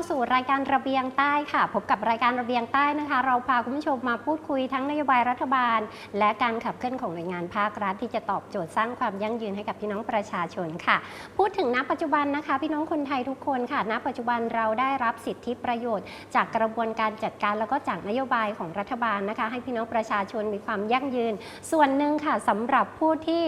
าสู่รายการระเบียงใต้ค่ะ พบกับรายการระเบียงใต้นะคะ เราพาคุณผู้ชมมาพูดคุยทั้งนโยบายรัฐบาล และการขับเคลื่อนของหน่วยงานภาครัฐที่จะตอบโจทย์สร้างความยั่งยืนให้กับพี่น้องประชาชนค่ะ พูดถึงณปัจจุบันนะคะ พี่น้องคนไทยทุกคนค่ะ ณ ปัจจุบันเราได้รับสิทธิประโยชน์ จากกระบวนการจัดการแล้วก็จากนโยบายของรัฐบาลนะคะ ให้พี่น้องประชาชนมีความยั่งยืน ส่วนหนึ่งค่ะสำหรับผู้ที่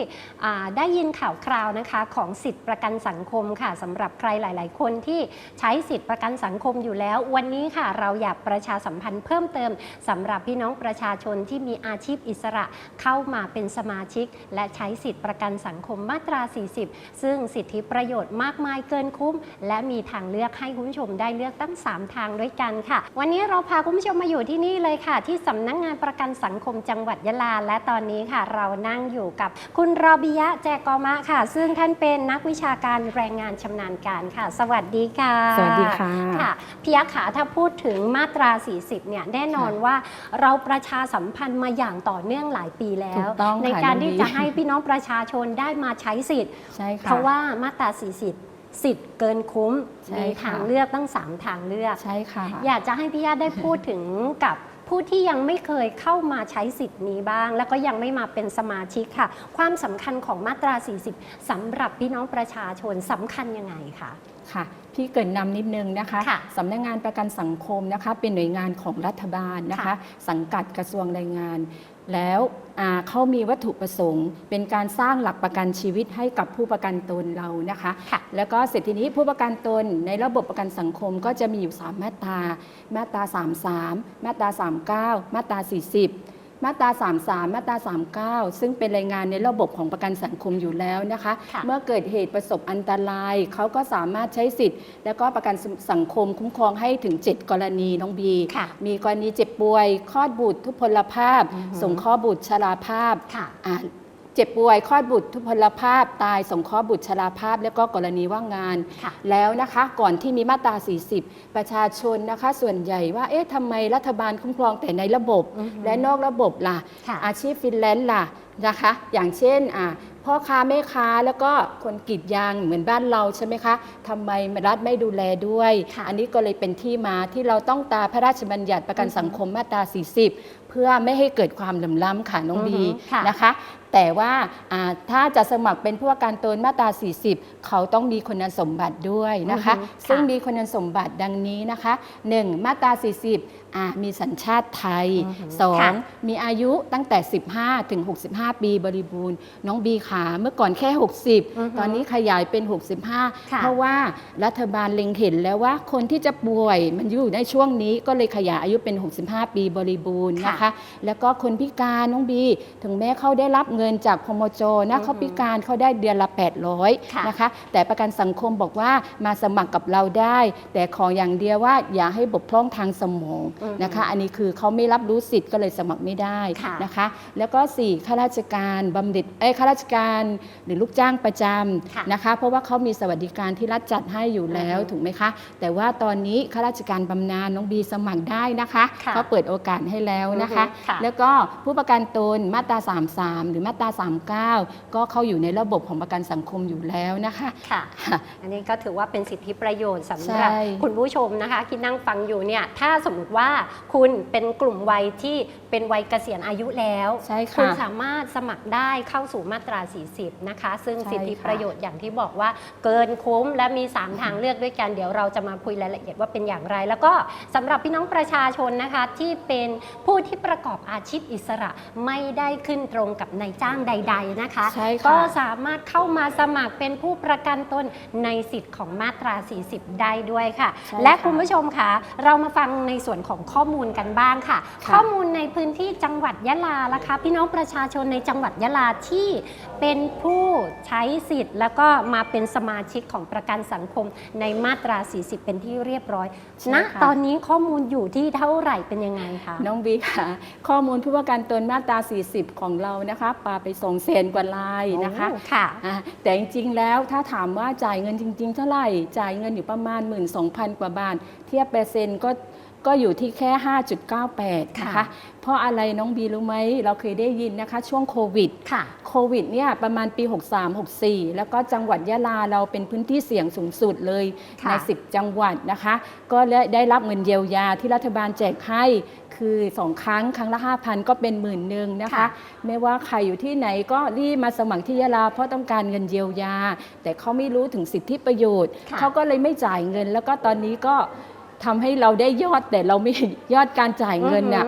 ได้ยินข่าวคราวนะคะของสิทธิประกันสังคมค่ะสำหรับใครหลาย ๆ คนที่ใช้สิทธิประกันสังคมอยู่แล้ว วันนี้ค่ะเราอยากประชาสัมพันธ์เพิ่มเติมสำหรับพี่น้องประชาชนที่มีอาชีพอิสระเข้ามาเป็นสมาชิก และใช้สิทธิประกันสังคมมาตรา 40 ซึ่งสิทธิประโยชน์มากมายเกินคุ้ม และมีทางเลือกให้คุณผู้ชมได้เลือกตั้ง 3 ทางด้วยกันค่ะ วันนี้เราพาคุณผู้ชมมาอยู่ที่นี่เลยค่ะ ที่สำนักงานประกันสังคมจังหวัดยะลา และตอนนี้ค่ะ เรานั่งอยู่กับคุณรอบิยะแจกอมะค่ะ ซึ่งท่านเป็นนักวิชาการแรงงานชำนาญการค่ะ สวัสดีค่ะ สวัสดีค่ะค่ะพี่ยักษ์ขาถ้าพูดถึงมาตรา 40 เนี่ยแน่นอนว่าเราประชาสัมพันธ์มาอย่างต่อเนื่องหลายปีแล้ถูวกต้องในค่ะการน้องที่บีจะให้พี่น้องประชาชนได้มาใช้สิทธิ์ใช่ค่ะเพราะว่ามาตรา 40สิทธิ์เกินคุ้มใช่มีค่ะทางเลือกตั้ง 3 ทางเลือก ใช่ค่ะ อยากจะให้พี่ญาติได้พูดถึงกับ ผู้ที่ยังไม่เคยเข้ามาใช้สิทธิ์นี้บ้าง แล้วก็ยังไม่มาเป็นสมาชิกค่ะ ความสำคัญของมาตรา 40สำหรับพี่น้องประชาชนสำคัญยังไงคะค่ะพี่เกรินนำนิดนึงนะคะค่ะสำนักงานประกันสังคมนะคะ เป็นหน่วยงานของรัฐบาลนะคะค่ะสังกัดกระทรวงแรงงาน แล้วอ่าเขามีวัตถุประสงค์ เป็นการสร้างหลักประกันชีวิตให้กับผู้ประกันตนเรานะคะค่ะแล้วก็เสร็จทีนี้ผู้ประกันตนในระบบประกันสังคมก็จะมีอยู่ 3 มาตรา มาตรา 33 มาตรา 39 มาตรา 40 มาตรา 33 มาตรา 39 ซึ่งเป็นรายงานในระบบของประกันสังคมอยู่แล้วนะคะ ค่ะ เมื่อเกิดเหตุประสบอันตราย เขาก็สามารถใช้สิทธิ์ แล้วก็ประกันสังคมคุ้มครองให้ถึง 7 กรณีน้องบี ค่ะ มีกรณีเจ็บป่วยคลอดบุตรทุพพลภาพ อือหือ สงเคราะห์บุตรชราภาพค่ะ อ่า เจ็บป่วยคลอดบุตรทุพพลภาพ ตายสงเคราะห์บุตรชราภาพ แล้วก็กรณีว่างงาน ค่ะแล้วนะคะก่อนที่มีมาตรา 40 ประชาชนนะคะ ส่วนใหญ่ว่าเอ๊ะทำไมรัฐบาลคุ้มครองแต่ในระบบ อือหือและนอกระบบล่ะ ค่ะอาชีพฟรีแลนซ์ล่ะนะคะ อย่างเช่นอ่าพ่อค้าแม่ค้าแล้วก็คนกรีดยางเหมือนบ้านเราใช่ไหมคะทำไมรัฐไม่ดูแลด้วย ค่ะ อันนี้ก็เลยเป็นที่มาที่เราต้องตาพระราชบัญญัติประกันอือฮึสังคมมาตรา 40 เพื่อไม่ให้เกิดความเหลื่อมล้ำค่ะน้องอือฮึบีค่ะนะคะ แต่ว่าอ่าถ้าจะสมัครเป็นผู้ประกันตนมาตรา 40 เขาต้องมีคุณสมบัติด้วยนะคะอือฮึซึ่งค่ะมีคุณสมบัติดังนี้นะคะ 1. มาตรา 40 อ่ามีสัญชาติไทย อือฮึค่ะ 2. มีอายุตั้งแต่ 15 ถึง 65 ปีบริบูรณ์ น้องบีขาเมื่อก่อนแค่ อือฮึ60 ตอนนี้ขยายเป็นค่ะ65เพราะว่ารัฐบาลเล็งเห็นแล้วว่าคนที่จะป่วยมันอยู่ในช่วงนี้ก็เลยขยายอายุเป็น 65 ปีบริบูรณ์นะคะ แล้วก็คนพิการน้องบี ถึงแม้เขาได้รับเงินจากพมจอืนะอฮึเขาพิการเขาได้เดือนละ ค่ะ800นะคะ แต่ประกันสังคมบอกว่ามาสมัครกับเราได้ แต่ขออย่างเดียวว่าอย่าให้บกพร่องทางสมองอือฮึนะคะ อันนี้คือเขาไม่รับรู้สิทธิ์ก็เลยสมัครไม่ได้ค่ะนะคะ แล้วก็ 4 ข้าราชการบำเหน็จเอ้ยข้าราชการการหรือลูกจ้างประจค่ะำนะคะ เพราะว่าเขามีสวัสดิการที่รัฐจัดให้อยู่แล้วอือฮึถูกไหมคะ แต่ว่าตอนนี้ข้าราชการบำนาญน้องบีสมัครได้นะคะค่ะเขาเปิดโอกาสให้แล้วนะคะอือฮึค่ะแล้วก็ผู้ประกันตนมาตรา 33 หรือมาตรา 39 ก็เข้าอยู่ในระบบของประกันสังคมอยู่แล้วนะคะค่ะค่ะอันนี้ก็ถือว่าเป็นสิทธิประโยชน์สำหรับใช่คุณผู้ชมนะคะที่นั่งฟังอยู่เนี่ยถ้าสมมติว่าคุณเป็นกลุ่มวัยที่เป็นวัยเกษียณอายุแล้วใช่คุณค่ะสามารถสมัครได้เข้าสู่มาตรา 40 นะคะ ซึ่งใช่สิทธิค่ะประโยชน์อย่างที่บอกว่าเกินคุ้มและมี 3 ทางเลือกด้วยกันเดี๋ยวเราจะมาคุยรายละเอียดว่าเป็นอย่างไร แล้วก็สำหรับพี่น้องประชาชนนะคะที่เป็นผู้ที่ประกอบอาชีพอิสระไม่ได้ขึ้นตรงกับนายจ้างใด ๆนะคะใช่ค่ะก็สามารถเข้ามาสมัครเป็นผู้ประกันตนในสิทธิ์ของมาตรา 40 ได้ด้วยค่ะใช่และค่ะคุณผู้ชมคะเรามาฟังในส่วนของข้อมูลกันบ้างค่ะค่ะ ข้อมูลในพื้นที่จังหวัดยะลาละคะพี่น้องประชาชนในจังหวัดยะลาที่เป็นผู้ใช้สิทธิ์ แล้วก็มาเป็นสมาชิกของประกันสังคมในมาตรา 40 เป็นที่เรียบร้อยใช่ณค่ะตอนนี้ข้อมูลอยู่ที่เท่าไหร่เป็นยังไงคะน้องบีค่ะ ข้อมูลผู้ประกันตนมาตรา 40 ของเรานะคะปาไป2 0 0 0 0กว่าลายนะคะโอ้ค่ะอะแต่จริงๆแล้วถ้าถามว่าจ่ายเงินจริง ๆ เท่าไหร่จ่ายเงินอยู่ประมาณ 12,000 กว่าบาท เทียบเปอร์เซ็นต์ก็ ก็อยู่ที่แค่ 5.98 นะคะค่ะเพราะอะไรน้องบีรู้ไหม เราเคยได้ยินนะคะ ช่วงโควิดค่ะโควิดเนี่ยประมาณปี 63-64 แล้วก็จังหวัดยะลาเราเป็นพื้นที่เสี่ยงสูงสุดเลยค่ะใน 10 จังหวัดนะคะ ก็ได้รับเงินเยียวยาที่รัฐบาลแจกให้คือ2ครั้งครั้งละ 5,000 ก็เป็นหมื่นหนึ่งนะคะค่ะไม่ว่าใครอยู่ที่ไหนก็รีบมาสมัครที่ยะลาเพราะต้องการเงินเยียวยา แต่เขาไม่รู้ถึงสิทธิประโยชน์ค่ะเขาก็เลยไม่จ่ายเงิน แล้วก็ตอนนี้ก็ ทำให้เราได้ยอดแต่เราไม่ยอดการจ่ายเงินน่ะ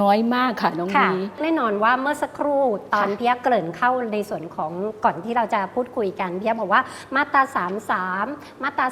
น้อยมากค่ะน้องค่ะบีแน่นอนว่าเมื่อสักครู่ตอนค่ะเพียเกริ่นเข้าในส่วนของก่อนที่เราจะพูดคุยกันเพียบอกว่ามาตรา 33 มาตรา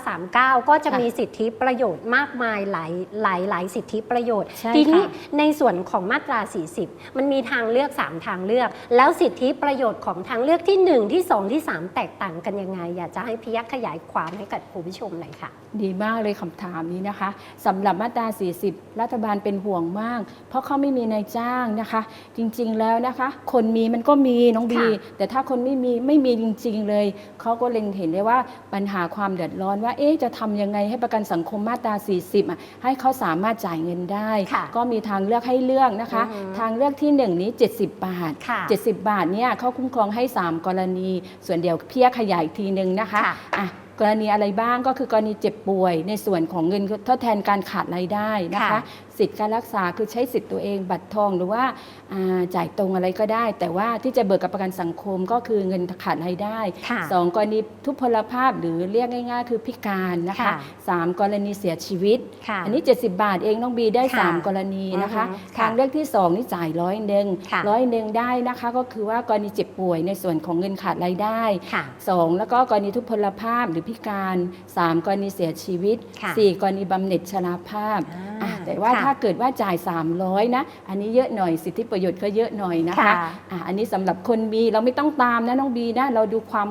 39 ก็จะค่ะมีสิทธิประโยชน์มากมายหลายหลายหลายสิทธิประโยชน์ ใช่ทีนี้ค่ะ ในส่วนของมาตรา 40 มันมีทางเลือก 3 ทางเลือก แล้วสิทธิประโยชน์ของทางเลือกที่ 1 ที่ 2 ที่ 3 แตกต่างกันยังไง อยากจะให้พี่ยักษ์ขยายความให้กับคุณผู้ชมหน่อยค่ะ ดีมากเลยคำถามนี้นะคะสำหรับมาตรา 40 รัฐบาลเป็นห่วงมาก เพราะเขาไม่มีนายจ้างนะคะ จริงๆแล้วนะคะ คนมีมันก็มีน้องบีค่ะแต่ถ้าคนไม่มีไม่มีจริง ๆ เลยเขาก็เล็งเห็นได้ว่าปัญหาความเดือดร้อนว่าเอ๊ะจะทำยังไงให้ประกันสังคมมาตรา 40อะให้เขาสามารถจ่ายเงินได้ค่ะก็มีทางเลือกให้เลือกนะคะอือฮึทางเลือกที่ 1 นี้ 70 บาทค่ะ70 บาทเนี่ยเขาคุ้มครองให้ 3 กรณี ส่วนเดียวเพียขยายอีกทีหนึ่งนะคะค่ะอะกรณีอะไรบ้างก็คือกรณีเจ็บป่วยในส่วนของเงินทดแทนการขาดรายได้นะคะค่ะ สิทธิ์การรักษาคือใช้สิทธิ์ตัวเองบัตรทองหรือว่าอ่าจ่ายตรงอะไรก็ได้ แต่ว่าที่จะเบิกกับประกันสังคมก็คือเงินขาดรายได้ค่ะสองกรณีทุพพลภาพหรือเรียกง่ายๆ คือพิการนะคะค่ะสามกรณีเสียชีวิตค่ะอันนี้ 70 บาทเองน้องบีได้ค่ะ3กรณีนะคะอือฮึค่ะทางเลือกที่ 2 นี่จ่ายร้อยหนึ่งค่ะร้อยหนึ่งได้นะคะก็คือว่ากรณีเจ็บป่วยในส่วนของเงินขาดรายได้ค่ะสองแล้วก็กรณีทุพพลภาพหรือพิการสามกรณีเสียชีวิตค่ะสี่กรณีบำเหน็จชราภาพ อ่าอะแต่ว่าค่ะถ้าเกิดว่าจ่าย 300 นะ อันนี้เยอะหน่อยสิทธิประโยชน์ก็เยอะหน่อยนะคะค่ะอะอันนี้สำหรับคนมีเราไม่ต้องตามนะน้องบีนะเราดูความ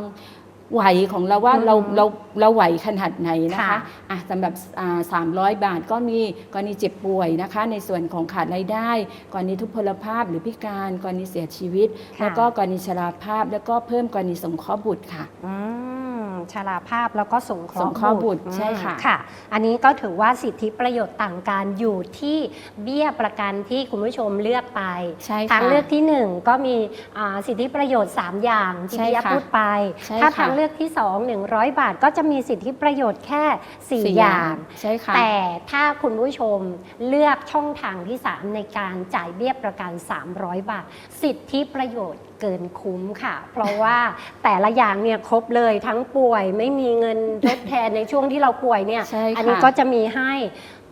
ไหวของเราว่าอืมเราเราเราไหวขนาดไหนนะคะค่ะ อะสำหรับอ่า300 บาทก็มีกรณีเจ็บป่วยนะคะ ในส่วนของขาดรายได้กรณีทุพพลภาพหรือพิการกรณีเสียชีวิต ค่ะ แล้วก็กรณีชราภาพแล้วก็เพิ่มกรณีสงเคราะห์บุตรค่ะ อืม ชราภาพแล้วก็สงเคราะสงเคราะห์บุตรอืมใช่ค่ะ ค่ะ อันนี้ก็ถือว่าสิทธิประโยชน์ต่างกันอยู่ที่เบี้ยประกันที่คุณผู้ชมเลือกไป ใช่ค่ะ ทางเลือกที่ 1 ก็มีอ่าสิทธิประโยชน์ 3 อย่างที่ใช่พี่ยาค่ะพูดไป ใช่ถ้าค่ะ ทางเลือกที่ 2 100 บาท ก็จะมีสิทธิประโยชน์แค่สี่4 อย่าง ใช่ค่ะ แต่ถ้าคุณผู้ชมเลือกช่องทางที่ 3 ในการจ่ายเบี้ยประกัน 300 บาท สิทธิประโยชน์ เกินคุ้มค่ะ เพราะว่าแต่ละอย่างเนี่ยครบเลยทั้งป่วยไม่มีเงินทดแทนในช่วงที่เราป่วยเนี่ย ใช่ค่ะ อันี้ก็จะมีให้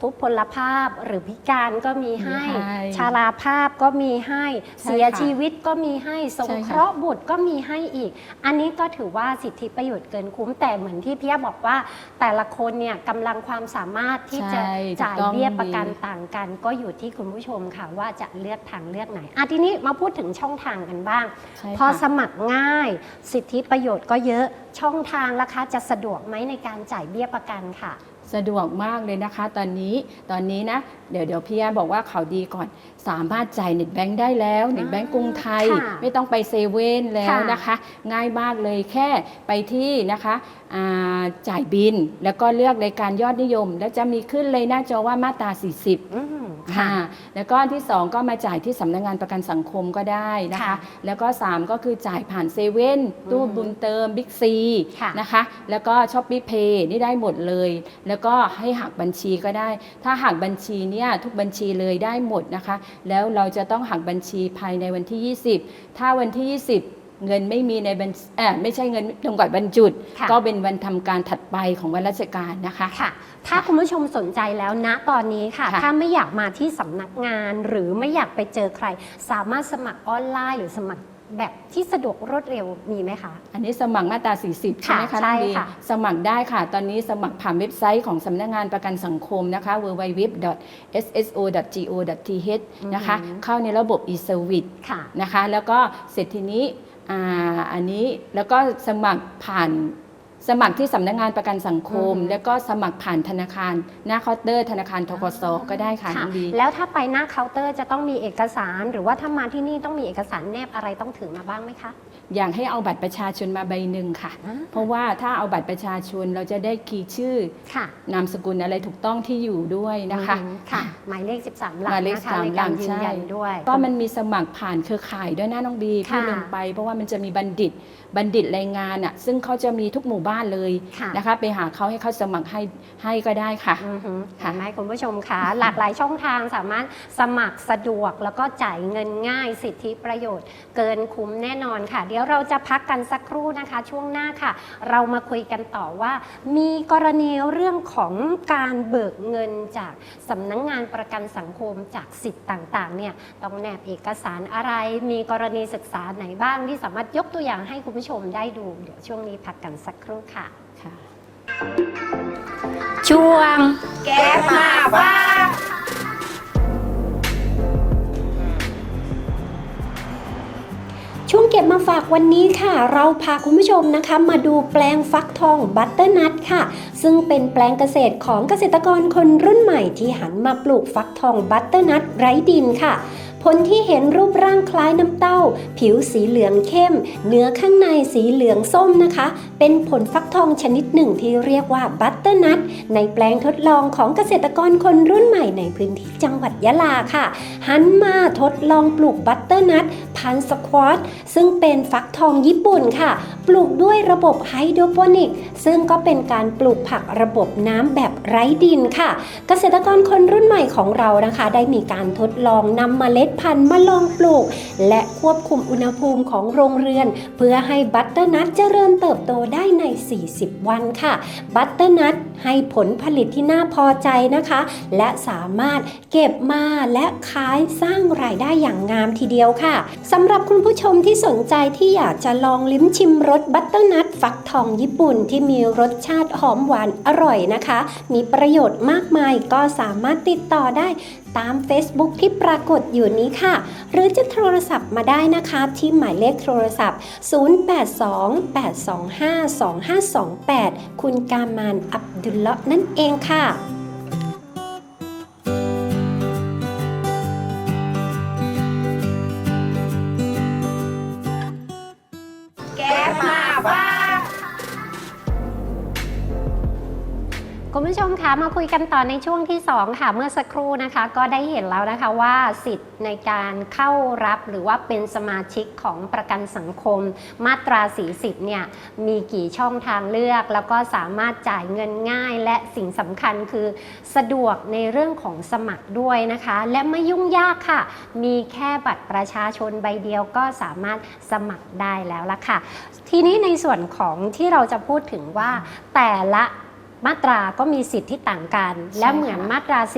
ทุพพลภาพหรือพิการก็มีให้ มีให้ชาราภาพก็มีให้ ใช่เสียค่ะชีวิตก็มีให้สงใช่ค่ะ เคราะห์บุตรก็มีให้อีก อันนี้ก็ถือว่าสิทธิประโยชน์เกินคุ้มแต่เหมือนที่พี่ยาบอกว่า แต่ละคนเนี่ยกำลังความสามารถที่จะใช่จ่ายถูกต้องเบี้ยประกันดี ต่างกัน ก็อยู่ที่คุณผู้ชมค่ะ ว่าจะเลือกทางเลือกไหนอะทีนี้มาพูดถึงช่องทางกันบ้าง ใช่พอสค่ะมัครง่าย สิทธิประโยชน์ก็เยอะช่องทางราคาจะสะดวกไหมในการจ่ายเบี้ยประกันค่ะ สะดวกมากเลยนะคะ ตอนนี้ตอนนี้นะเดี๋ยวเดี๋ยวพี่แอบอกว่าข่าวดีก่อน สามารถจ่ายเน็ตแบงค์ได้แล้วเน็ตแบงค์กรุงไทย ค่ะไม่ต้องไปเซเว่นแล้วค่ะนะคะ ง่ายมากเลยแค่ไปที่นะคะอ่า จ่ายบิน แล้วก็เลือกรายการยอดนิยม แล้วจะมีขึ้นเลยหน้าจอว่ามาตรา 40อืมค่ะแล้วก็ที่ 2 ก็มาจ่ายที่สำนักงานประกันสังคมก็ได้นะคะค่ะแล้วก็ 3 ก็คือจ่ายผ่านเซเว่นตู้อืมบุญเติมบิ๊กซีค่ะนะคะ แล้วก็ช้อปปี้เพย์นี่ได้หมดเลย แล้วก็ให้หักบัญชีก็ได้ ถ้าหักบัญชีเนี่ยทุกบัญชีเลยได้หมดนะคะ แล้วเราจะต้องหักบัญชีภายในวันที่ 20 ถ้าวันที่ 20 เงินไม่มีในบัญเออไม่ใช่เงินตรงกับวันจุด ค่ะ ก็เป็นวันทำการถัดไปของวันราชการนะคะ ค่ะ ถ้าคุณผู้ชมสนใจแล้วณตอนนี้ค่ะ ค่ะ ถ้าไม่อยากมาที่สำนักงาน หรือไม่อยากไปเจอใคร สามารถสมัครออนไลน์ หรือสมัครแบบที่สะดวกรวดเร็วมีไหมคะ อันนี้สมัครมาตรา 40 ใช่ไหมค่ะคะน้องใช่บีค่ะ สมัครได้ค่ะ ตอนนี้สมัครผ่านเว็บไซต์ของสำนักงานประกันสังคมนะคะ www.sso.go.th นะคะอือหือเข้าในระบบ e-service ค่ะ นะคะ แล้วก็เสร็จทีนี้ อ่าอันนี้แล้วก็สมัครผ่านสมัครที่สำนักงานประกันสังคม อือหือแล้วก็สมัครผ่านธนาคาร หน้าเคาน์เตอร์ธนาคารทกสก็ได้ค่ะน้องบีแล้วถ้าไปหน้าเคาน์เตอร์จะต้องมีเอกสาร หรือว่าถ้ามาที่นี่ต้องมีเอกสารแนบอะไรต้องถือมาบ้างไหมคะ อยากให้เอาบัตรประชาชนมาใบหนึ่งค่ะเพราะว่าถ้าเอาบัตรประชาชนเราจะได้คีย์ชื่อ ค่ะนามสกุลอะไรถูกต้องที่อยู่ด้วยนะคะ อืมค่ะ หมายเลข 13 หลักหมายเลขนะคะ13ในการหลักยืนใช่ยันด้วย ก็มันมีสมัครผ่านเครือข่ายด้วยนะน้องบีพี่ค่ะลืมไป เพราะว่ามันจะมีบัณฑิตบัณฑิตรายงานอะซึ่งเขาจะมีทุกหมู่บ้านเลยค่ะนะคะ ไปหาเขาให้เขาสมัครให้ให้ก็ได้ค่ะ อือฮึค่ะ เห็นไหมคุณผู้ชมคะหลากหลายช่องทางสามารถสมัครสะดวกแล้วก็จ่ายเงินง่ายสิทธิประโยชน์ เกินคุ้มแน่นอนค่ะ เดี๋ยวเราจะพักกันสักครู่นะคะ ช่วงหน้าค่ะ เรามาคุยกันต่อว่า มีกรณีเรื่องของการเบิกเงินจากสำนักงงานประกันสังคมจากสิทธิ์ต่างๆเนี่ยต้องแนบเอกสารอะไร มีกรณีศึกษาไหนบ้างที่สามารถยกตัวอย่างให้คุณผู้ชมได้ดู เดี๋ยวช่วงนี้พักกันสักครู่ค่ะ ค่ะ ช่วง แก้มาว่าช่วงเก็บมาฝากวันนี้ค่ะ เราพาคุณผู้ชมนะคะ มาดูแปลงฟักทองบัตเตอร์นัทค่ะ ซึ่งเป็นแปลงเกษตรของเกษตรกรคนรุ่นใหม่ที่หันมาปลูกฟักทองบัตเตอร์นัทไร้ดินค่ะ ผลที่เห็นรูปร่างคล้ายน้ำเต้า ผิวสีเหลืองเข้ม เนื้อข้างในสีเหลืองส้มนะคะ เป็นผลฟักทองชนิดหนึ่งที่เรียกว่าบัตเตอร์นัทในแปลงทดลองของเกษตรกรคนรุ่นใหม่ในพื้นที่จังหวัดยะลาค่ะ หันมาทดลองปลูกบัตเตอร์นัทพันสควอตซึ่งเป็นฟักทองญี่ปุ่นค่ะ ปลูกด้วยระบบไฮโดรโปนิก ซึ่งก็เป็นการปลูกผักระบบน้ำแบบไร้ดินค่ะ เกษตรกรคนรุ่นใหม่ของเรานะคะ ได้มีการทดลองนำเมล็ดพันธุ์มาลองปลูก และควบคุมอุณหภูมิของโรงเรือน เพื่อให้บัตเตอร์นัทเจริญเติบโตได้ใน 40 วันค่ะ บัตเตอร์นัทให้ผลผลิตที่น่าพอใจนะคะ และสามารถเก็บมาและขายสร้างรายได้อย่างงามทีเดียวค่ะสำหรับคุณผู้ชมที่สนใจที่อยากจะลองลิ้มชิมรสบัตเตอร์นัทฟักทองญี่ปุ่นที่มีรสชาติหอมหวานอร่อยนะคะ มีประโยชน์มากมายก็สามารถติดต่อได้ ตาม Facebook ที่ปรากฏอยู่นี้ค่ะ หรือจะโทรศัพท์มาได้นะคะที่หมายเลขโทรศัพท์ 0828252528 คุณกามานอับดุลเลาะนั่นเองค่ะ ผู้ชมคะมาคุยกันต่อในช่วงที่ 2 ค่ะเมื่อสักครู่นะคะ ก็ได้เห็นแล้วนะคะว่าสิทธิ์ในการเข้ารับหรือว่าเป็นสมาชิกของประกันสังคม มาตรา 40 เนี่ยมีกี่ช่องทางเลือก แล้วก็สามารถจ่ายเงินง่าย และสิ่งสำคัญคือสะดวกในเรื่องของสมัครด้วยนะคะ และไม่ยุ่งยากค่ะ มีแค่บัตรประชาชนใบเดียวก็สามารถสมัครได้แล้วละค่ะ ทีนี้ในส่วนของที่เราจะพูดถึงว่าแต่ละ มาตราก็มีสิทธิ์ที่ต่างกัน และเหมือนมาตรา 40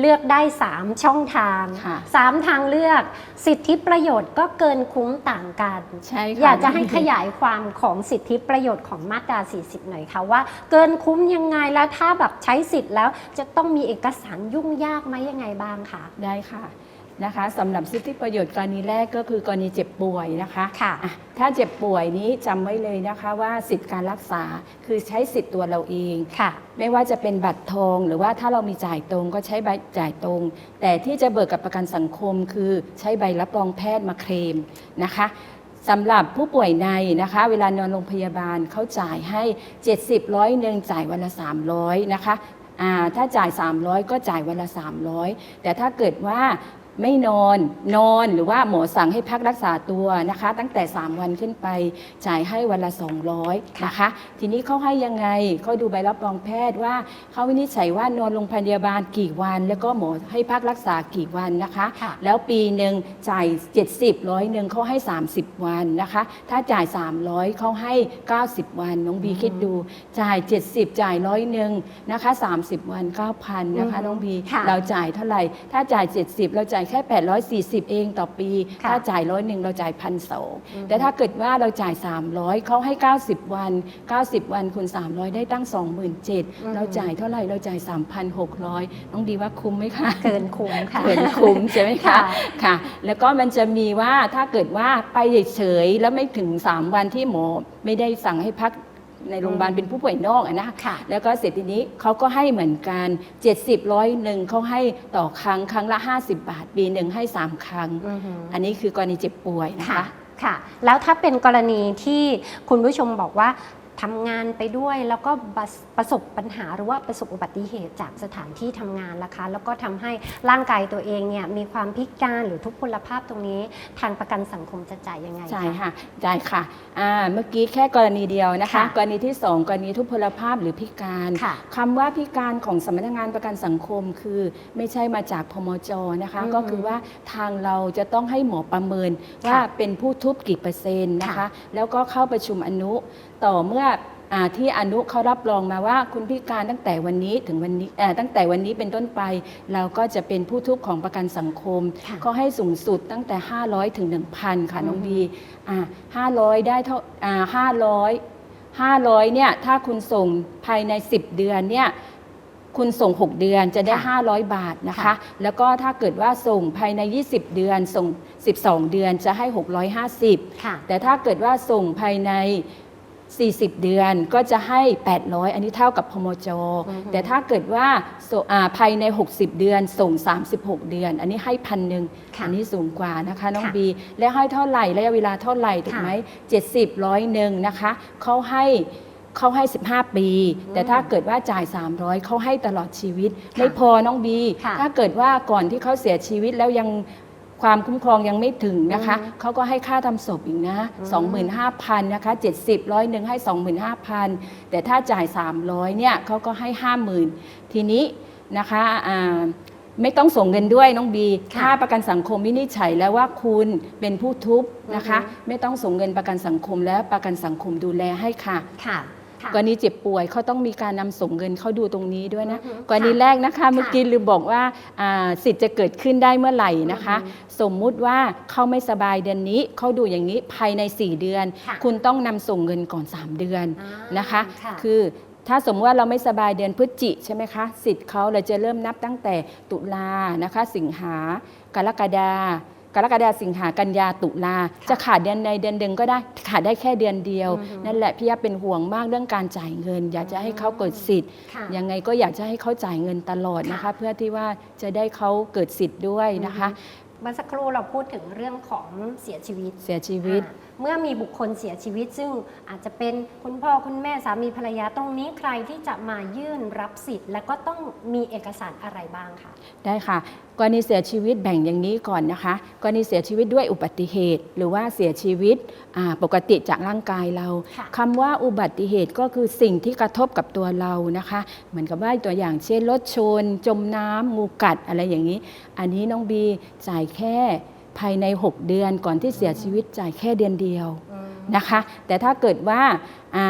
เลือกได้ 3 ช่องทางค่ะ3ทางเลือก สิทธิประโยชน์ก็เกินคุ้มต่างกันใช่ค่ะอยากจะให้ขยายความของสิทธิประโยชน์ของมาตรา 40 หน่อยค่ะว่า เกินคุ้มยังไงแล้วถ้าแบบใช้สิทธิ์แล้วจะต้องมีเอกสารยุ่งยากไหมยังไงบ้างคะได้ค่ะ นะคะสำหรับสิทธิประโยชน์กรณีแรกก็คือกรณีเจ็บป่วยนะคะค่ะ อะถ้าเจ็บป่วยนี้จำไว้เลยนะคะว่าสิทธิการรักษาคือใช้สิทธิ์ตัวเราเอง ค่ะ ไม่ว่าจะเป็นบัตรทองหรือว่าถ้าเรามีจ่ายตรงก็ใช้ใบจ่ายตรง แต่ที่จะเบิกกับประกันสังคมคือใช้ใบรับรองแพทย์มาเคลมนะคะสำหรับผู้ป่วยในนะคะ เวลานอนโรงพยาบาลเขาจ่ายให้ 70ร้อยหนึ่งจ่ายวันละ 300นะคะอ่าถ้าจ่าย 300 ก็จ่ายวันละ 300 แต่ถ้าเกิดว่า ไม่นอนนอนหรือว่าหมอสั่งให้พักรักษาตัวนะคะ ตั้งแต่ 3 วันขึ้นไปจ่ายให้วันละ 200นะคะ ทีนี้เขาให้ยังไงเขาดูใบรับรองแพทย์ว่าเขาวินิจฉัยว่านอนโรงพยาบาลกี่วัน แล้วก็หมอให้พักรักษากี่วันนะคะค่ะแล้วปีหนึ่งจ่าย 70ร้อยหนึ่งเขาให้ 30 วันนะคะ ถ้าจ่าย 300เขาให้ 90 วันน้องบีคิดดูจ่าย 70 จ่ายร้อยหนึ่งนะคะ30 วัน 9,000นะคะอืมน้องบีค่ะเราจ่ายเท่าไหร่ถ้าจ่าย 70 เราจ่ายแค่ 840 เองต่อปี ค่ะถ้าจ่ายร้อยหนึ่งเราจ่ายพันสองอืม แต่ถ้าเกิดว่าเราจ่าย 300เขาให้ 90 วัน 90 วันคูณ300 ได้ตั้ง 27,000เราจ่ายเท่าไหร่เราจ่าย 3,600น้องดีว่าคุ้มไหมคะ เกินคุ้มค่ะเกินคุ้มใช่ไหมคะ ค่ะ ค่ะ แล้วก็มันจะมีว่าถ้าเกิดว่าไปเฉยๆแล้วไม่ถึง 3 วันที่หมอไม่ได้สั่งให้พัก ในโรงพยาบาลอืมเป็นผู้ป่วยนอกอะนะค่ะ แล้วก็เสร็จทีนี้เขาก็ให้เหมือนกัน 70ร้อยหนึ่งเขาให้ต่อครั้งครั้งละ 50 บาท ปีหนึ่งให้ 3 ครั้ง อือหืออันนี้คือกรณีเจ็บป่วยนะค่ะคะ ค่ะ แล้วถ้าเป็นกรณีที่คุณผู้ชมบอกว่า ทำงานไปด้วยแล้วก็ประประสบปัญหาหรือว่าประสบอุบัติเหตุจากสถานที่ทำงานนะคะ แล้วก็ทำให้ร่างกายตัวเองเนี่ยมีความพิการหรือทุพพลภาพตรงนี้ ทางประกันสังคมจะจ่ายยังไงคะจ่ายค่ะจ่ายค่ะอ่าเมื่อกี้แค่กรณีเดียวนะคะค่ะกรณีที่ 2 กรณีทุพพลภาพหรือพิการค่ะคำว่าพิการของสำนักงานประกันสังคมคือไม่ใช่มาจากพมจนะคะอืมก็คือว่าทางเราจะต้องให้หมอประเมินว่าค่ะเป็นผู้ทุพกี่เปอร์เซ็นต์นะคะค่ะแล้วก็เข้าประชุมอนุ ต่อเมื่ออาที่อนุเขารับรองมาว่าคุณพิการตั้งแต่วันนี้ถึงวันนี้เอ่อตั้งแต่วันนี้เป็นต้นไป เราก็จะเป็นผู้ทุพของประกันสังคมค่ะก็ให้สูงสุดตั้งแต่ 500 ถึง 1,000 ค่ะน้องอืมบีอ่า500ได้เท่าอ่า500 500เนี่ยถ้าคุณส่งภายใน 10 เดือนเนี่ยคุณส่ง 6 เดือนจะได้ค่ะ500 บาทนะคะค่ะแล้วก็ถ้าเกิดว่าส่งภายใน 20 เดือน ส่ง 12 เดือนจะให้ 650ค่ะแต่ถ้าเกิดว่าส่งภายใน 40 เดือนก็จะให้ 800 อันนี้เท่ากับพมจอือฮึแต่ถ้าเกิดว่าส่งอ่าภายใน 60 เดือนส่ง 36 เดือน อันนี้ให้พันหนึ่งค่ะอันนี้สูงกว่านะคะน้องค่ะ บี และให้เท่าไหร่ระยะเวลาเท่าไหร่ถูกไหม70ร้อยหนึ่งนะคะเขาให้เขาให้ 15 ปี แต่ถ้าเกิดว่าจ่าย 300เขาให้ตลอดชีวิต ไม่พอน้องบี ค่ะ ถ้าเกิดว่าก่อนที่เขาเสียชีวิตแล้วยัง ความคุ้มครองยังไม่ถึงนะคะอืมเขาก็ให้ค่าทำศพอีกนะอืม25,000นะคะ70ร้อยหนึ่งให้ 25,000 แต่ถ้าจ่าย 300เนี่ยเขาก็ให้ 50,000 ทีนี้นะคะอ่าไม่ต้องส่งเงินด้วยน้องบี ค่ะถ้าประกันสังคมวินิจฉัยแล้วว่าคุณเป็นผู้ทุบนะคะอือฮึไม่ต้องส่งเงินประกันสังคมและประกันสังคมดูแลให้ค่ะค่ะค่ะ กรณีเจ็บป่วยเขาต้องมีการนำส่งเงินเขาดูตรงนี้ด้วยนะอือฮึกรณีแรกนะคะเมื่อกี้ลืมบอกว่าอ่าสิทธิ์จะเกิดขึ้นได้เมื่อไหร่นะคะอือฮึสมมุติว่าเขาไม่สบายเดือนนี้เขาดูอย่างนี้ภายใน 4 เดือนค่ะคุณต้องนำส่งเงินก่อน 3 เดือนอ่านะคะค่ะคือถ้าสมมติว่าเราไม่สบายเดือนพฤศจิใช่ไหมคะสิทธิ์เขาเราจะเริ่มนับตั้งแต่ตุลานะคะ สิงหากรกฎา กรกฎาสิงหากันยาตุลาจะขาดเดือนในเดือนหนึ่งก็ได้ขาดได้แค่เดือนเดียวอือฮึนั่นแหละพี่ยาเป็นห่วงมากเรื่องการจ่ายเงิน อยากจะให้เขาเกิดสิทธิ์ค่ะยังไงก็อยากจะให้เขาจ่ายเงินตลอดนะคะค่ะเพื่อที่ว่าจะได้เขาเกิดสิทธิ์ด้วยนะคะเมื่อสักครู่เราพูดถึงเรื่องของเสียชีวิตเสียชีวิตอ่า เมื่อมีบุคคลเสียชีวิต ซึ่งอาจจะเป็นคุณพ่อคุณแม่สามีภรรยาตรงนี้ใครที่จะมายื่นรับสิทธิ์ และก็ต้องมีเอกสารอะไรบ้างคะได้ค่ะกรณีเสียชีวิตแบ่งอย่างนี้ก่อนนะคะกรณีเสียชีวิตด้วยอุบัติเหตุ หรือว่าเสียชีวิตอ่าปกติจากร่างกายเราค่ะคำว่าอุบัติเหตุก็คือสิ่งที่กระทบกับตัวเรานะคะ เหมือนกับว่าตัวอย่างเช่นรถชน จมน้ำงูกัดอะไรอย่างนี้ อันนี้น้องบีจ่ายแค่ ภายใน 6 เดือนก่อนที่เสียชีวิตจ่ายแค่เดือนเดียวนะคะ แต่ถ้าเกิดว่าอ่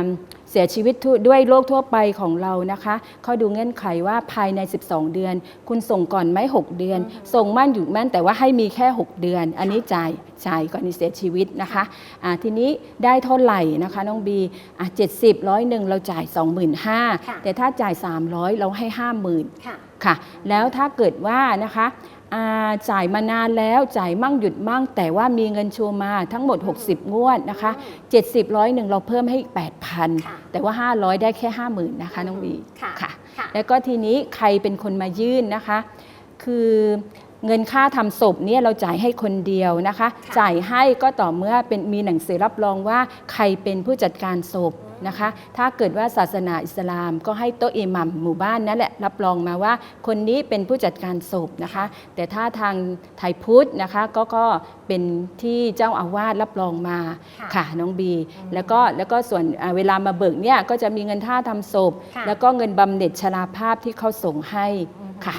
าเสียชีวิตทุด้วยโรคทั่วไปของเรานะคะเขาดูเงื่อนไขว่าภายใน 12 เดือน คุณส่งก่อนไหม6 เดือนอือฮึส่งมั่นอยู่มั่นแต่ว่าให้มีแค่ 6 เดือน อันนี้จ่ายจ่ายก่อนที่เสียชีวิตนะคะอ่าทีนี้ได้เท่าไหร่นะคะน้องบีอะ70ร้อยหนึ่งเราจ่ายค่ะ25,000แต่ถ้าจ่าย 300 เราให้ 50,000ค่ะค่ะ แล้วถ้าเกิดว่านะคะอ่า จ่ายมานานแล้วจ่ายมั่งหยุดมั่ง แต่ว่ามีเงินโชว์มาทั้งหมด 60 งวดนะคะ 70ร้อยหนึ่งเราเพิ่มให้อีกค่ะ8,000 แต่ว่า 500 ได้แค่ 50,000นะคะน้องบีค่ะค่ะค่ะ แล้วก็ทีนี้ใครเป็นคนมายื่นนะคะ คือเงินค่าทำศพเนี่ยเราจ่ายให้คนเดียวนะคะค่ะจ่ายให้ก็ต่อเมื่อเป็นมีหนังสือรับรองว่าใครเป็นผู้จัดการศพ นะคะ ถ้าเกิดว่าศาสนาอิสลามก็ให้โต๊ะอิหมัมหมู่บ้านนั่นแหละรับรองมาว่า คนนี้เป็นผู้จัดการศพนะคะ แต่ถ้าทางไทยพุทธนะคะก็ก็เป็นที่เจ้าอาวาสรับรองมาค่ะค่ะน้องบี แล้วก็แล้วก็ส่วนอ่าเวลามาเบิกเนี่ยก็จะมีเงินท่าทำศพค่ะแล้วก็เงินบำเหน็จชราภาพที่เขาส่งให้ค่ะ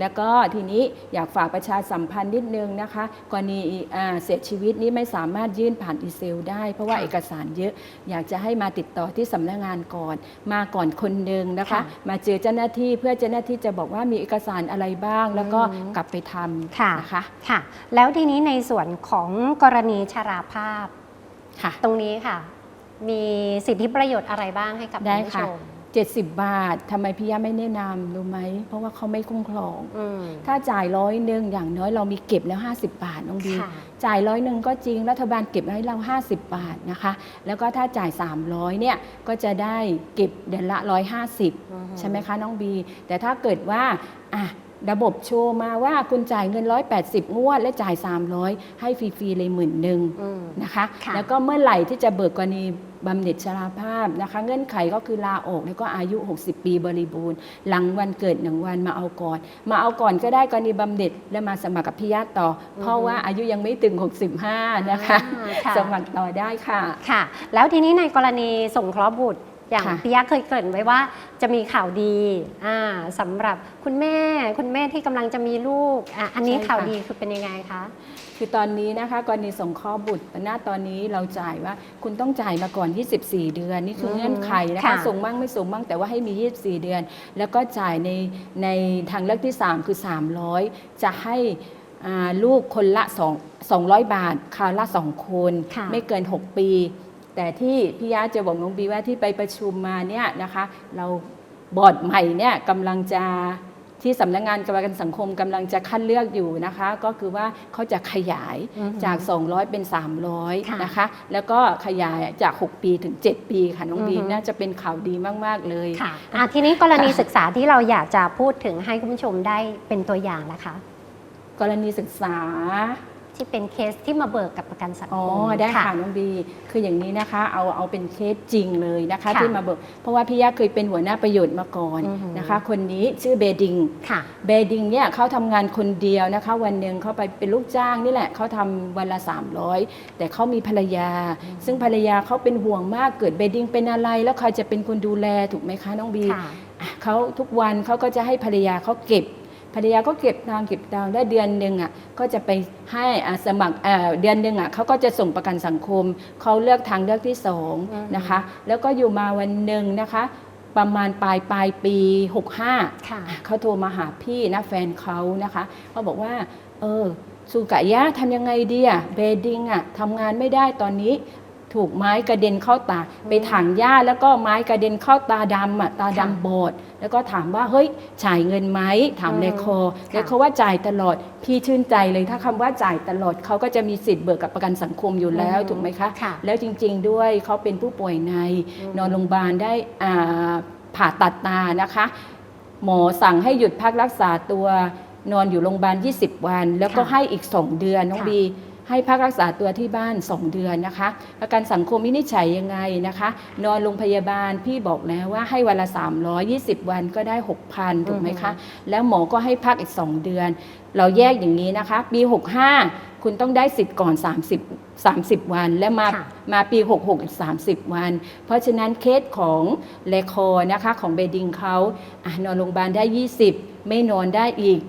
แล้วก็ทีนี้อยากฝากประชาสัมพันธ์นิดนึงนะคะ กรณีอ่าเสียชีวิตนี้ไม่สามารถยื่นผ่านอีเซลได้ เพราะว่าค่ะเอกสารเยอะ อยากจะให้มาติดต่อที่สำนักงานก่อน มาก่อนคนหนึ่งนะคะค่ะมาเจอเจ้าหน้าที่เพื่อเจ้าหน้าที่จะบอกว่ามีเอกสารอะไรบ้าง แล้วก็อืมกลับไปทค่ะำนะคะค่ะ แล้วทีนี้ในส่วนของกรณีชราภาพค่ะตรงนี้ค่ะ มีสิทธิประโยชน์อะไรบ้างให้กับได้คุณผู้ค่ะชม 70 บาททำไมพี่ยาไม่แนะนำรู้ไหม เพราะว่าเขาไม่คุ้มครอง อืม ถ้าจ่ายร้อยหนึ่งอย่างน้อยเรามีเก็บแล้ว 50 บาทน้องดีค่ะ จ่ายร้อยหนึ่งก็จริงรัฐบาลเก็บให้เรา 50 บาทนะคะ แล้วก็ถ้าจ่าย 300เนี่ยก็จะได้เก็บเดือนละอือฮึ150ใช่ไหมคะน้องบี แต่ถ้าเกิดว่าอะ ระบบโชว์มาว่าคุณจ่ายเงิน 180 งวด และจ่าย 300 ให้ฟรีๆเลยหมื่นหนึ่งอืมนะคะค่ะแล้วก็เมื่อไหร่ที่จะเบิกกรณีบำเหน็จชราภาพนะคะ เงื่อนไขก็คือลาออกแล้วก็อายุ 60 ปีบริบูรณ์ หลังวันเกิดหนึ่งวันมาเอาก่อน มาเอาก่อนก็ได้กรณีบำเหน็จแล้วมาสมัครกับพิยาต่ออเพราะว่าอายุยังไม่ถึง 65 นะคะ อ่าค่ะ สมัครต่อได้ค่ะ ค่ะ แล้วทีนี้ในกรณีส่งเคราะห์บุตร อย่างค่ะ พี่ยักษ์เคยเกริ่นไว้ว่าจะมีข่าวดีอ่าสำหรับคุณแม่คุณแม่ที่กำลังจะมีลูกอะอันนี้ข่าวดีคือเป็นยังไงคะ คือตอนนี้นะคะกรณีส่งข้อบุตรแต่หน้าตอนนี้เราจ่ายว่าคุณต้องจ่ายมาก่อน 24 เดือน นี่คือมเงื่อนไขนะคะค่ะส่งบ้างไม่ส่งบ้างแต่ว่าให้มี 24 เดือน แล้วก็จ่ายในในทางเลือกที่ 3 คือ 300 จะให้อ่าลูกคนละ 2 200 บาทคราวละ 2 คน ค่ะ ไม่เกิน 6 ปี แต่ที่พี่ยาจะบอกน้องบีว่าที่ไปประชุมมาเนี่ยนะคะเราบอร์ดใหม่เนี่ยกำลังจะที่สำนักงานประกันสังคมกำลังจะคัดเลือกอยู่นะคะ ก็คือว่าเขาจะขยายอือหือจาก 200 เป็นค่ะ300 นะคะ แล้วก็ขยายจาก 6 ปีถึง 7 ปีค่ะน้องบีอือหือน่าจะเป็นข่าวดีมาก ๆ เลยค่ะอะทีนี้กรณีศึกษาที่เราอยากจะพูดถึงให้คุณผู้ชมได้เป็นตัวอย่างนะคะ กรณีศึกษา ที่เป็นเคสที่มาเบิกกับประกันสังอ๋อคมได้ค่ะน้องบีคืออย่างนี้นะคะ เอาเอาเป็นเคสจริงเลยนะคะ ค่ะที่มาเบิกเพราะว่าพี่ยาเคยเป็นหัวหน้าประโยชน์มาก่อนอือหือ นะคะ คนนี้ชื่อเบดิง ค่ะ เบดิงเนี่ยเขาทำงานคนเดียวนะคะ วันหนึ่งเขาไปเป็นลูกจ้างนี่แหละเขาทำวันละ 300 แต่เขามีภรรยา ซึ่งภรรยาเขาเป็นห่วงมากเกิดเบดิงเป็นอะไร แล้วใครจะเป็นคนดูแลถูกไหมคะน้องบีค่ะ อะเขาทุกวันเขาก็จะให้ภรรยาเขาเก็บ ภรรยาก็เก็บตังค์เก็บตังค์ได้เดือนหนึ่งอะก็จะไปให้อะสมัครเอ่อเดือนหนึ่งอะเขาก็จะส่งประกันสังคมเขาเลือกทางเลือกที่สองอืมนะคะ แล้วก็อยู่มาวันหนึ่งนะคะประมาณปลายปลายปี 65ค่ะเขาโทรมาหาพี่นะแฟนเขานะคะเขาบอกว่า เออสุกะยะทำยังไงดีอะเบดดิงอะทำงานไม่ได้ตอนนี้ ถูกไม้กระเด็นเข้าตา ไปถังหญ้าแล้วก็ไม้กระเด็นเข้าตาดำอะตาดำบอดแล้วก็ถามว่าเฮ้ยจ่ายเงินไหมถามอืมเลโคค่ะเลโคว่าจ่ายตลอดพี่ชื่นใจเลยถ้าคำว่าจ่ายตลอดเขาก็จะมีสิทธิ์เบิกกับประกันสังคมอยู่แล้วถูกไหมคะค่ะแล้วจริง ๆ ด้วยเขาเป็นผู้ป่วยในอืมนอนโรงพยาบาลได้อ่าผ่าตัดตานะคะ หมอสั่งให้หยุดพักรักษาตัวนอนอยู่โรงพยาบาล 20 วัน แล้วก็ค่ะให้อีก 2 เดือนน้องค่ะบี ให้พักรักษาตัวที่บ้าน 2 เดือนนะคะ ประกันสังคมวินิจฉัยยังไงนะคะ นอนโรงพยาบาลพี่บอกแล้วว่าให้วันละ 320 วันก็ได้ 6,000 ถูกไหมคะ แล้วหมอก็ให้พักอีก 2 เดือน เราแยกอย่างนี้นะคะ ปี 65 คุณต้องได้สิทธิ์ก่อน 30 30 วันและมาค่ะมาปี 66 อีก 30 วัน เพราะฉะนั้นเคสของเลคอนะคะของเบดิงเขาอะนอนโรงพยาบาลได้ 20 ไม่นอนได้อีก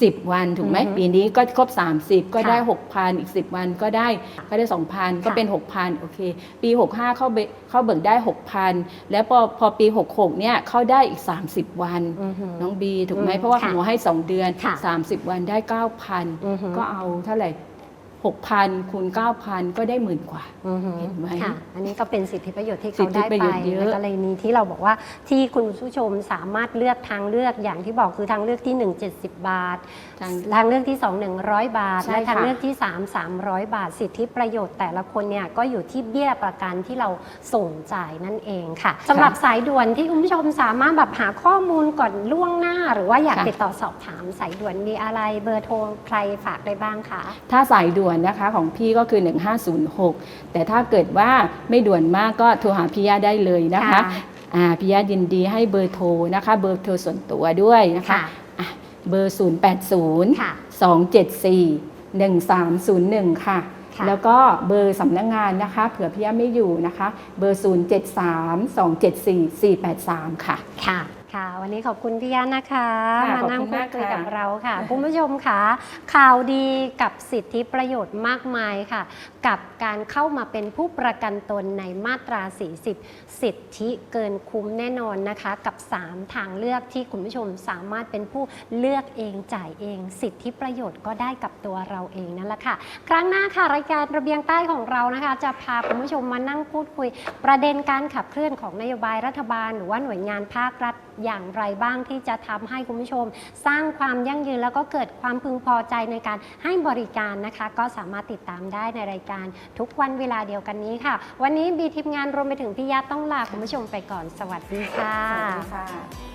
10 วันถูกไหมอือฮึปีนี้ก็ครบ 30 ก็ได้ ค่ะ6,000 อีก 10 วันก็ได้ก็ได้ 2,000 ก็ค่ะเป็น 6,000 โอเค ปี 65 เข้าเบเข้าเบิกได้ 6,000 แล้วพอพอปี 66 เนี่ยเข้าได้อีก 30 วันอือหือน้องบีถูกไหมอืมเพราะว่าค่ะหมอให้ 2 เดือน ค่ะ 30 วันได้อือหือ9,000 ก็เอาเท่าไหร่ 6,000คูณ9,000 ก็ได้หมื่นกว่าอือหือเห็นไหมค่ะอันนี้ก็เป็นสิทธิประโยชน์ที่สิเขาทธิได้ประไปโยชน์เยอะในกรณีที่เราบอกว่าที่คุณผู้ชมสามารถเลือกทางเลือกอย่างที่บอกคือทางเลือกที่ 1 70 บาท ทางทางเลือกที่ 2 100 บาทใช่และทางค่ะเลือกที่ 3 300 บาท สิทธิประโยชน์แต่ละคนเนี่ยก็อยู่ที่เบี้ยประกันที่เราส่งจ่ายนั่นเองค่ะสำหรับสายด่วนที่คุณผู้ชมสามารถแบบหาข้อมูลก่อนล่วงหน้า หรือว่าอยากค่ะติดต่อสอบถามสายด่วนมีอะไรเบอร์โทรใครฝากได้บ้างคะถ้าสายด่วนนะคะของพี่ก็คือ 1506 แต่ถ้าเกิดว่าไม่ด่วนมากก็โทรหาพี่ยาได้เลยนะคะค่ะอ่าพี่ยายินดีให้เบอร์โทรนะคะเบอร์โทรส่วนตัวด้วยนะคะค่ะอะเบอร์ 080ค่ะ274 1301ค่ะค่ะ แล้วก็เบอร์สำนักงงานนะคะ เผื่อพี่ยาไม่อยู่นะคะ เบอร์ 073 274 483 ค่ะค่ะ ค่ะ วันนี้ขอบคุณพี่ยานะคะ ค่ะมานั่งขอบคุณพูดมากคุยค่ะ กับเราค่ะ คุณผู้ชมค่ะข่าวดีกับสิทธิประโยชน์มากมายค่ะ กับการเข้ามาเป็นผู้ประกันตนในมาตรา 40 สิทธิเกินคุ้มแน่นอนนะคะ กับ 3 ทางเลือกที่คุณผู้ชมสามารถเป็นผู้เลือกเองจ่ายเอง สิทธิประโยชน์ก็ได้กับตัวเราเองนั่นแหละค่ะ ครั้งหน้าค่ะรายการระเบียงใต้ของเรานะคะ จะพาคุณผู้ชมมานั่งพูดคุย ประเด็นการขับเคลื่อนของนโยบายรัฐบาล หรือว่าหน่วยงานภาครัฐอย่างไรบ้างที่จะทำให้คุณผู้ชม สร้างความยั่งยืนแล้วก็เกิดความพึงพอใจในการให้บริการนะคะ ก็สามารถติดตามได้ในรายการทุกวันเวลาเดียวกันนี้ค่ะ วันนี้บีทีมงานรวมไปถึงพี่ยาต้องลาคุณผู้ชมไปก่อนสวัสดีค่ะสวัสดีค่ะ